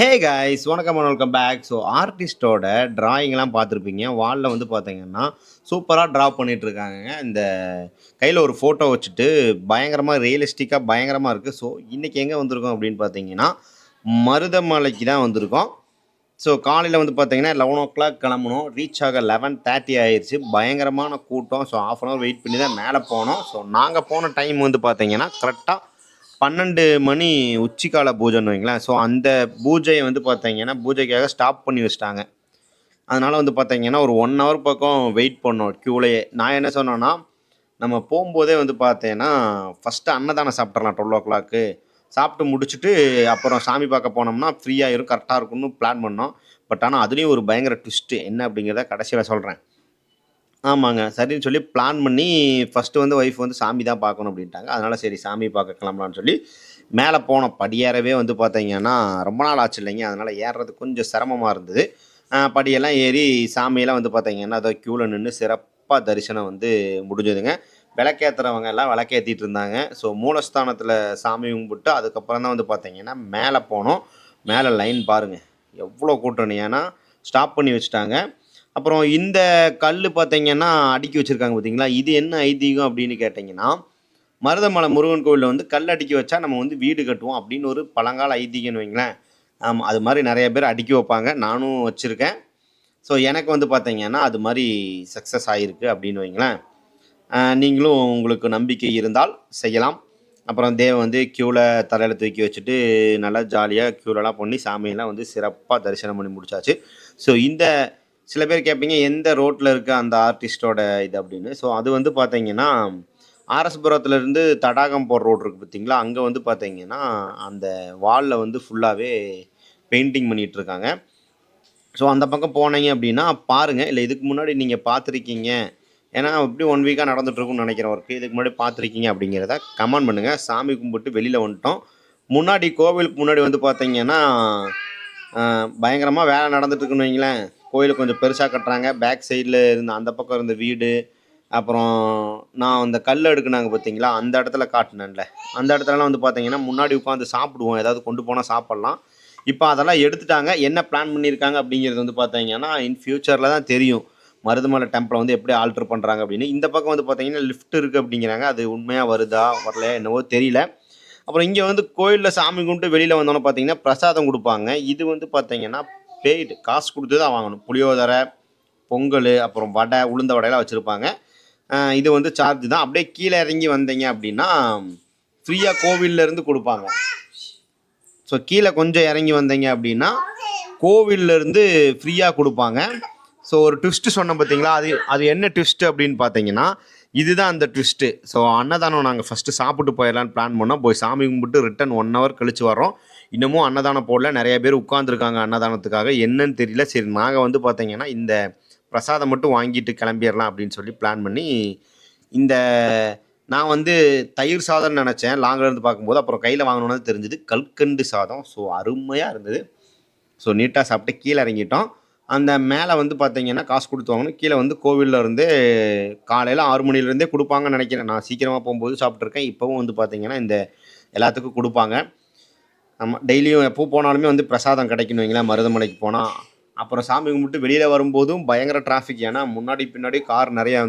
ஹே guys வணக்கம் welcome back so ஆர்டிஸ்டோட ட்ராயிங்லாம் பார்த்துருப்பீங்க. வாலில் வந்து பார்த்தீங்கன்னா சூப்பராக ட்ரா பண்ணிகிட்ருக்காங்க இந்த கையில் ஒரு ஃபோட்டோ வச்சுட்டு பயங்கரமாக ரியலிஸ்டிக்காக பயங்கரமாக இருக்குது ஸோ இன்றைக்கி எங்கே வந்திருக்கோம் அப்படின்னு பார்த்தீங்கன்னா மருதமலைக்கு தான் வந்திருக்கோம். ஸோ காலையில் வந்து பார்த்தீங்கன்னா லெவன் ஓ கிளாக் கிளம்பணும் ரீச் ஆக லெவன் தேர்ட்டி ஆயிடுச்சு பயங்கரமான கூட்டம். So half an hour wait பண்ணி தான் மேலே போனோம். ஸோ நாங்கள் போன டைம் வந்து பார்த்தீங்கன்னா கரெக்டாக பன்னெண்டு மணி உச்சிக்கால பூஜைன்னு வைங்களேன். ஸோ அந்த பூஜையை வந்து பார்த்தீங்கன்னா பூஜைக்காக ஸ்டாப் பண்ணி வச்சிட்டாங்க. அதனால் வந்து பார்த்தீங்கன்னா ஒரு ஒன் ஹவர் பக்கம் வெயிட் பண்ணோம் க்யூலேயே நான் என்ன சொன்னேன்னா நம்ம போகும்போதே வந்து பார்த்தீங்கன்னா ஃபஸ்ட்டு அன்னதானம் சாப்பிட்றலாம் டுவெல் ஓ கிளாக்கு சாப்பிட்டு முடிச்சுட்டு அப்புறம் சாமி பார்க்க போனோம்னா ஃப்ரீயாக இருக்கும் கரெக்டாக இருக்கும்னு பிளான் பண்ணோம். பட் ஆனால் அதுலேயும் ஒரு பயங்கர ட்விஸ்ட்டு என்ன அப்படிங்கிறத கடைசியில் சொல்கிறேன் ஆமாங்க. சரின்னு சொல்லி பிளான் பண்ணி ஃபஸ்ட்டு வந்து ஒய்ஃப் வந்து சாமி தான் பார்க்கணும் அப்படின்ட்டாங்க. அதனால் சரி சாமி பார்க்க கிளம்பலான்னு சொல்லி மேலே போனோம் படியேறவே வந்து பார்த்தீங்கன்னா ரொம்ப நாள் ஆச்சு இல்லைங்க. அதனால் ஏறுறது கொஞ்சம் சிரமமாக இருந்தது. படியெல்லாம் ஏறி சாமியெல்லாம் வந்து பார்த்தீங்கன்னா அதோ க்யூவில் நின்று சிறப்பாக தரிசனம் வந்து முடிஞ்சதுங்க. விளக்கேற்றுறவங்க எல்லாம் விளக்கேற்றிட்டு இருந்தாங்க. ஸோ மூலஸ்தானத்தில் சாமி கும்பிட்டு அதுக்கப்புறம் தான் வந்து பார்த்தீங்கன்னா மேலே போனோம். மேலே லைன் பாருங்கள் எவ்வளோ கூட்டணி ஏன்னா ஸ்டாப் பண்ணி வச்சுட்டாங்க. அப்புறம் இந்த கல் பார்த்தீங்கன்னா அடுக்கி வச்சுருக்காங்க பார்த்தீங்களா இது என்ன ஐதீகம் அப்படின்னு கேட்டிங்கன்னா மருதமலை முருகன் கோவிலில் வந்து கல் அடுக்கி வச்சா நம்ம வந்து வீடு கட்டுவோம் அப்படின்னு ஒரு பழங்கால ஐதீகம்னு வைங்களேன். ஆமாம் அது மாதிரி நிறைய பேர் அடுக்கி வைப்பாங்க. நானும் வச்சுருக்கேன். ஸோ எனக்கு வந்து பார்த்தீங்கன்னா அது மாதிரி சக்ஸஸ் ஆகிருக்கு அப்படின்னு வைங்களேன். நீங்களும் உங்களுக்கு நம்பிக்கை இருந்தால் செய்யலாம். அப்புறம் தேவ வந்து க்யூவில் தலையில் தூக்கி வச்சுட்டு நல்லா ஜாலியாக க்யூலெலாம் பண்ணி சாமியெல்லாம் வந்து சிறப்பாக தரிசனம் பண்ணி முடிச்சாச்சு. ஸோ இந்த சில பேர் கேட்பீங்க எந்த ரோட்டில் இருக்க அந்த ஆர்டிஸ்டோட இது அப்படின்னு. ஸோ அது வந்து பார்த்தீங்கன்னா ஆர்எஸ்புரத்துலேருந்து தடாகம் போகிற ரோடு இருக்குது பார்த்தீங்களா அங்கே வந்து பார்த்தீங்கன்னா அந்த வாலில் வந்து ஃபுல்லாகவே பெயிண்டிங் பண்ணிகிட்டு இருக்காங்க. ஸோ அந்த பக்கம் போனீங்க அப்படின்னா பாருங்கள் இல்லை இதுக்கு முன்னாடி நீங்கள் பார்த்துருக்கீங்க ஏன்னா எப்படி ஒன் வீக்காக நடந்துகிட்ருக்குன்னு நினைக்கிறேன் ஒர்க்கு இதுக்கு முன்னாடி பார்த்துருக்கீங்க அப்படிங்கிறத கமெண்ட் பண்ணுங்கள் சாமி கும்பிட்டு வெளியில் வந்துட்டோம். முன்னாடி கோவிலுக்கு முன்னாடி வந்து பார்த்தீங்கன்னா பயங்கரமாக வேலை நடந்துட்டுருக்குன்னு வைங்களேன். கோயில் கொஞ்சம் பெருசாக கட்டுறாங்க. பேக் சைடில் இருந்த அந்த பக்கம் இருந்த வீடு அப்புறம் நான் அந்த கல் எடுக்குனாங்க பார்த்தீங்களா அந்த இடத்துல காட்டினேன்ல. அந்த இடத்துலலாம் வந்து பார்த்தீங்கன்னா முன்னாடி உட்காந்து சாப்பிடுவோம். ஏதாவது கொண்டு போனால் சாப்பிட்லாம். இப்போ அதெல்லாம் எடுத்துட்டாங்க. என்ன பிளான் பண்ணியிருக்காங்க அப்படிங்கிறது வந்து பார்த்தீங்கன்னா இன் ஃபியூச்சரில் தான் தெரியும். மருதமலை டெம்பிளை வந்து எப்படி ஆல்டர் பண்ணுறாங்க அப்படின்னு. இந்த பக்கம் வந்து பார்த்தீங்கன்னா லிஃப்ட் இருக்குது அப்படிங்கிறாங்க. அது உண்மையாக வருதா வரலையா என்னவோ தெரியல. அப்புறம் இங்கே வந்து கோயிலில் சாமி கும்பிட்டு வெளியில் வந்தோன்னே பார்த்தீங்கன்னா பிரசாதம் கொடுப்பாங்க. இது வந்து பார்த்தீங்கன்னா பெய்டு காசு கொடுத்து தான் வாங்கணும். புளியோதரை பொங்கல் அப்புறம் வடை உளுந்த வடையெல்லாம் வச்சுருப்பாங்க. இது வந்து சார்ஜ் தான். அப்படியே கீழே இறங்கி வந்தீங்க அப்படின்னா ஃப்ரீயாக கோவில்லேருந்து கொடுப்பாங்க. ஸோ கீழே கொஞ்சம் இறங்கி வந்தீங்க அப்படின்னா கோவில்லேருந்து ஃப்ரீயாக கொடுப்பாங்க. ஸோ ஒரு ட்விஸ்ட்டு சொன்னோம் பார்த்தீங்களா அது அது என்ன ட்விஸ்ட்டு அப்படின்னு பார்த்தீங்கன்னா இதுதான் அந்த ட்விஸ்ட்டு ஸோ அன்னதானம் நாங்கள் ஃபஸ்ட்டு சாப்பிட்டு போயிடலான்னு பிளான் பண்ணோம். போய் சாமி கும்பிட்டு ரிட்டன் ஒன் ஹவர் கழித்து வரோம் இன்னமும் அன்னதானம் போடல. நிறைய பேர் உட்காந்துருக்காங்க அன்னதானத்துக்காக. என்னன்னு தெரியல. சரி நாங்கள் வந்து பார்த்தீங்கன்னா இந்த பிரசாதம் மட்டும் வாங்கிட்டு கிளம்பிடலாம் அப்படின்னு சொல்லி பிளான் பண்ணி இந்த நான் வந்து தயிர் சாதம்னு நினச்சேன். லாங்கில் இருந்து பார்க்கும்போது அப்புறம் கையில் வாங்கணுன்னு தெரிஞ்சுது. கல்கண்டு சாதம். ஸோ அருமையாக இருந்தது. ஸோ நீட்டாக சாப்பிட்டு கீழே இறங்கிட்டோம். அந்த மேலே வந்து பார்த்தீங்கன்னா காசு கொடுத்து வாங்கணும். கீழே வந்து கோவிலில் இருந்து காலையில் ஆறு மணிலேருந்தே கொடுப்பாங்கன்னு நினைக்கிறேன். நான் சீக்கிரமாக போகும்போது சாப்பிட்ருக்கேன் இப்போவும் வந்து பார்த்தீங்கன்னா இந்த எல்லாத்துக்கும் கொடுப்பாங்க. நம்ம டெய்லியும் எப்போ போனாலுமே வந்து பிரசாதம் கிடைக்கணும் வைங்களேன் மருதமலைக்கு போனால் அப்புறம் சாமி கும்பிட்டு வெளியில் வரும்போதும் பயங்கர டிராஃபிக் ஏன்னா முன்னாடி பின்னாடி கார் நிறையா வந்து